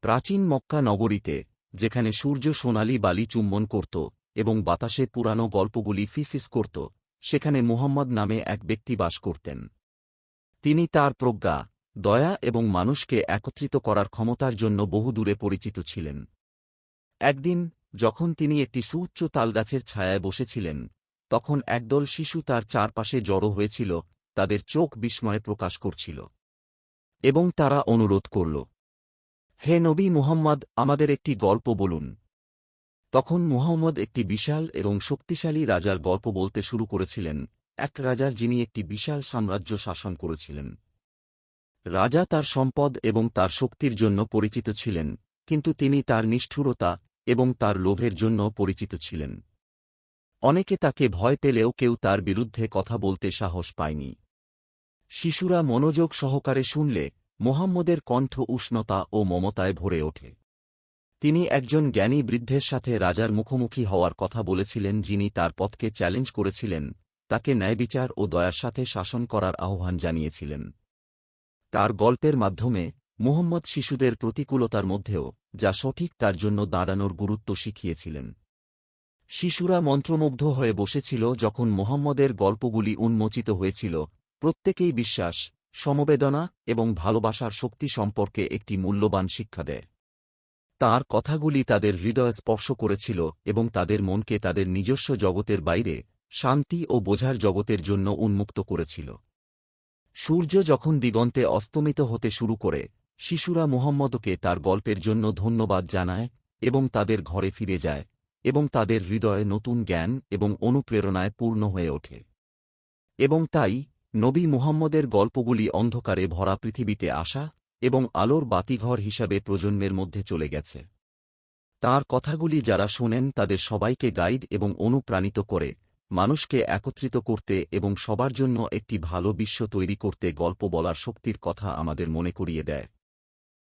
প্রাচীন মক্কা নগরীতে, যেখানে সূর্য সোনালি বালি চুম্বন করত এবং বাতাসে পুরানো গল্পগুলি ফিসিস করত, সেখানে মুহাম্মদ নামে এক ব্যক্তি বাস করতেন। তিনি তার প্রজ্ঞা, দয়া এবং মানুষকে একত্রিত করার ক্ষমতার জন্য বহুদূরে পরিচিত ছিলেন। একদিন, যখন তিনি একটি সুউচ্চ তালগাছের ছায়ায় বসেছিলেন, তখন একদল শিশু তার চারপাশে জড়ো হয়েছিল, তাদের চোখ বিস্ময়ে প্রকাশ করছিল এবং তারা অনুরোধ করল হে নবী মুহাম্মদ, আমাদের একটি গল্প বলুন। তখন মুহাম্মদ একটি বিশাল এবং শক্তিশালী রাজার গল্প বলতে শুরু করেছিলেন। এক রাজার যিনি একটি বিশাল সাম্রাজ্য শাসন করেছিলেন। রাজা তার সম্পদ এবং তার শক্তির জন্য পরিচিত ছিলেন, কিন্তু তিনি তার নিষ্ঠুরতা এবং তার লোভের জন্য পরিচিত ছিলেন। অনেকে তাকে ভয় পেলেও কেউ তার বিরুদ্ধে কথা বলতে সাহস পায়নি। শিশুরা মনোযোগ সহকারে শুনলে মোহাম্মদের কণ্ঠ উষ্ণতা ও মমতায় ভরে ওঠে। তিনি একজন জ্ঞানী বৃদ্ধের সাথে রাজার মুখোমুখি হওয়ার কথা বলেছিলেন যিনি তার পথকে চ্যালেঞ্জ করেছিলেন, তাকে ন্যায়বিচার ও দয়ার সাথে শাসন করার আহ্বান জানিয়েছিলেন। তার গল্পের মাধ্যমে মুহম্মদ শিশুদের প্রতিকূলতার মধ্যেও, যা সঠিক তার জন্য দাঁড়ানোর গুরুত্ব শিখিয়েছিলেন। শিশুরা মন্ত্রমুগ্ধ হয়ে বসেছিল যখন মোহাম্মদের গল্পগুলি উন্মোচিত হয়েছিল, প্রত্যেকেই বিশ্বাস সমবেদনা এবং ভালোবাসার শক্তি সম্পর্কে একটি মূল্যবান শিক্ষা দেয়। তার কথাগুলি তাদের হৃদয় স্পর্শ করেছিল এবং তাদের মনকে তাদের নিজস্ব জগতের বাইরে, শান্তি ও বোঝার জগতের জন্য উন্মুক্ত করেছিল। সূর্য যখন দিগন্তে অস্তমিত হতে শুরু করে, শিশুরা মুহম্মদকে তার গল্পের জন্য ধন্যবাদ জানায় এবং তাদের ঘরে ফিরে যায় এবং তাদের হৃদয়ে নতুন জ্ঞান এবং অনুপ্রেরণায় পূর্ণ হয়ে ওঠে। এবং তাই নবী মুহাম্মদের গল্পগুলি অন্ধকারে ভরা পৃথিবীতে আসা এবং আলোর বাতিঘর হিসাবে প্রজন্মের মধ্যে চলে গেছে। তার কথাগুলি যারা শোনেন তাদের সবাইকে গাইড এবং অনুপ্রাণিত করে, মানুষকে একত্রিত করতে এবং সবার জন্য একটি ভালো বিশ্ব তৈরি করতে গল্প বলার শক্তির কথা আমাদের মনে করিয়ে দেয়।